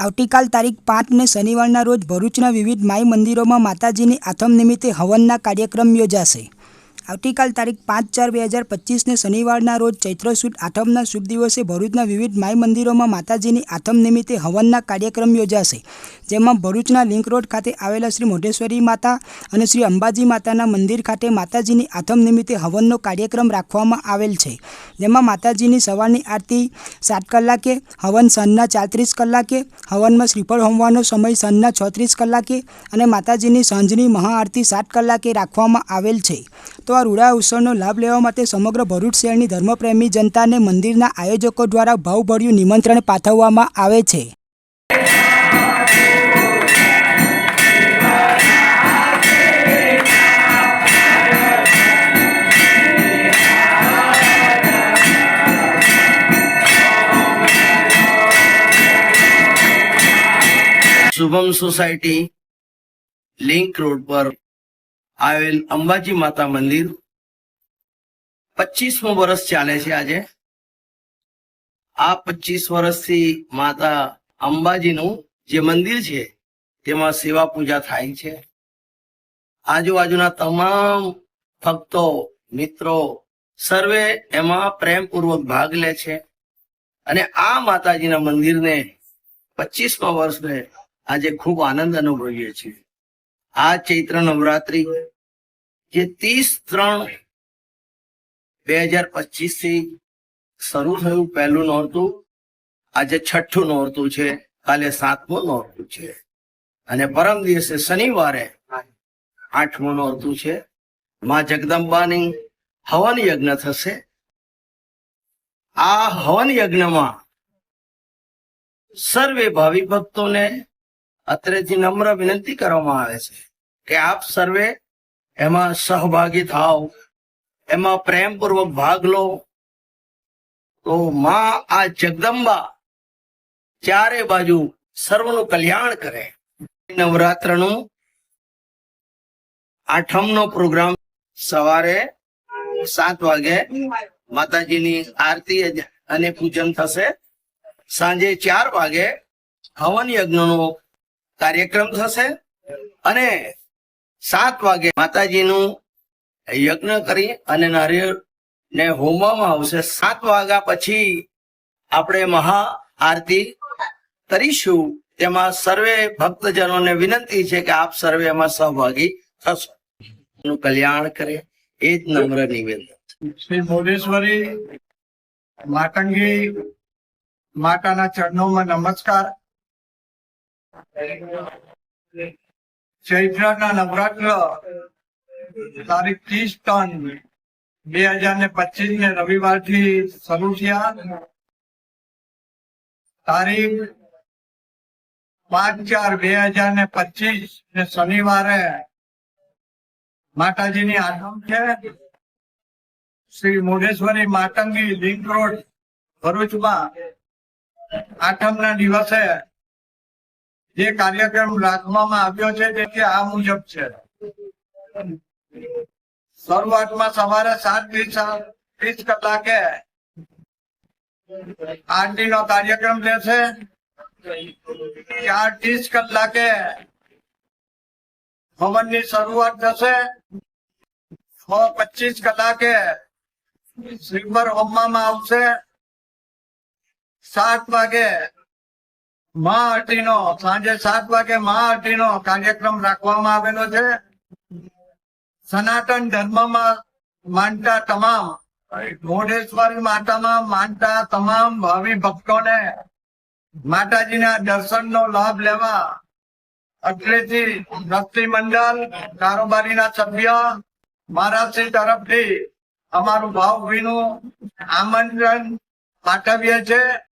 આવતીકાલ તારીખ પાંચને શનિવારના રોજ ભરૂચના વિવિધ માઈ મંદિરોમાં માતાજીની આથમ નિમિત્તે હવનના કાર્યક્રમ યોજાશે. આવતીકાલ તારીખ પાંચ ચાર બે હજાર પચીસને શનિવારના રોજ ચૈત્ર સુદ આઠમના શુભ દિવસે ભરૂચના વિવિધ માઈ મંદિરોમાં માતાજીની આઠમ નિમિત્તે હવનના કાર્યક્રમ યોજાશે, જેમાં ભરૂચના લિંક રોડ ખાતે આવેલા શ્રી મોઢેશ્વરી માતા અને શ્રી અંબાજી માતાના મંદિર ખાતે માતાજીની આથમ નિમિત્તે હવનનો કાર્યક્રમ રાખવામાં આવેલ છે, જેમાં માતાજીની સવારની આરતી સાત કલાકે, હવન સાંજના ચારત્રીસ કલાકે, હવનમાં શ્રીફળ હોમવાનો સમય સાંજના છત્રીસ કલાકે અને માતાજીની સાંજની મહાઆરતી સાત કલાકે રાખવામાં આવેલ છે. તો આ રૂડા ઉત્સવનો લાભ લેવા માટે સમગ્ર ભરૂચ શહેરની ધર્મપ્રેમી જનતાને મંદિરના આયોજકો દ્વારા ભાવભર્યું નિમંત્રણ પાઠવવામાં આવે છે. શુભમ સોસાયટી લિંક રોડ પર આવેલ અંબાજી માતા મંદિર પચીસમું વર્ષ ચાલે છે આજે. આ પચીસ વર્ષથી માતા અંબાજીનું જે મંદિર છે, તેમાં સેવા પૂજા થાય છે. આજુબાજુના તમામ ભક્તો, મિત્રો સર્વે એમાં પ્રેમપૂર્વક ભાગ લે છે અને આ માતાજીના મંદિરને પચીસમા વર્ષને આજે ખૂબ આનંદ અનુભવીએ છીએ. આ ચૈત્ર નવરાત્રી જે ત્રીસ ત્રણ બે હજાર પચીસથી શરૂ થયું. પહેલું નોરતું, આજે છઠ્ઠું નોરતું છે. કાલે સાતમું નોરતું છે. અને પરમ દિવસે શનિવારે આઠમું નોરતું છે. માં જગદંબાની હવન યજ્ઞ થશે. આ હવન યજ્ઞમાં સર્વે ભાવિ ભક્તોને અત્રેથી નમ્ર વિનંતી કરવામાં આવે છે કે આપ સર્વે એમાં સહભાગી થાવ એમાં પ્રેમપૂર્વક ભાગ લો. તો માં આ જગદંબા ચારે બાજુ સર્વનું કલ્યાણ કરે. નવરાત્રનું આઠમનો પ્રોગ્રામ સવારે સાત વાગે માતાજીની આરતી અને પૂજન થશે. સાંજે ચાર વાગે હવન યજ્ઞનો કાર્યક્રમ થશે. અને સાત વાગે માતાજીનું યજ્ઞ કરી અને નારિયેળ ને હોમવામાં આવશે. સાત વાગ્યા પછી આપણે મહા આરતી કરીશું. તેમાં સર્વે ભક્તજનોને વિનંતી છે કે આપ સર્વે એમાં સહભાગી થશો. કલ્યાણ કરે. એ જ નમ્ર નિવેદન શ્રી મોઢેશ્વરી માતંગી માતાના ચરણોમાં નમસ્કાર. ચૈત્રના નવરાત્ર તારીખ ત્રીસ ત્રણ બે હજાર ને પચીસ ને રવિવારથી શરૂ થયા. તારીખ પાંચ ચાર બે હજાર ને પચીસ ને શનિવારે માતાજીની આઠમ છે. શ્રી મોઢેશ્વરી માતંગી લિંક રોડ ભરૂચમાં. આઠમના દિવસે જે કાર્યક્રમ રાખવામાં આવ્યો છે તે આ મુજબ છે. શરૂઆતમાં સવારે સાત ત્રીસ કલાકે આરતી નો કાર્યક્રમ રહેશે. ચાર ત્રીસ કલાકે હવનની શરૂઆત થશે. છ પચીસ કલાકે શ્રીફળ હોમવામાં આવશે. સાત વાગે મહાઆરતીનો સાંજે સાત વાગે મહાઆરતીનો કાર્યક્રમ રાખવામાં આવેલો છે. સનાતન ધર્મમાં માનતા તમામ, મોઢેશ્વરી માતામાં માનતા તમામ ભાવિ ભક્તોને માતાજીના દર્શનનો લાભ લેવા અત્રેથી ભક્તિ મંડળ કારોબારીના સભ્ય મહારાષ્ટ્ર તરફથી અમારું ભાવભીનું આમંત્રણ પાઠવીએ છે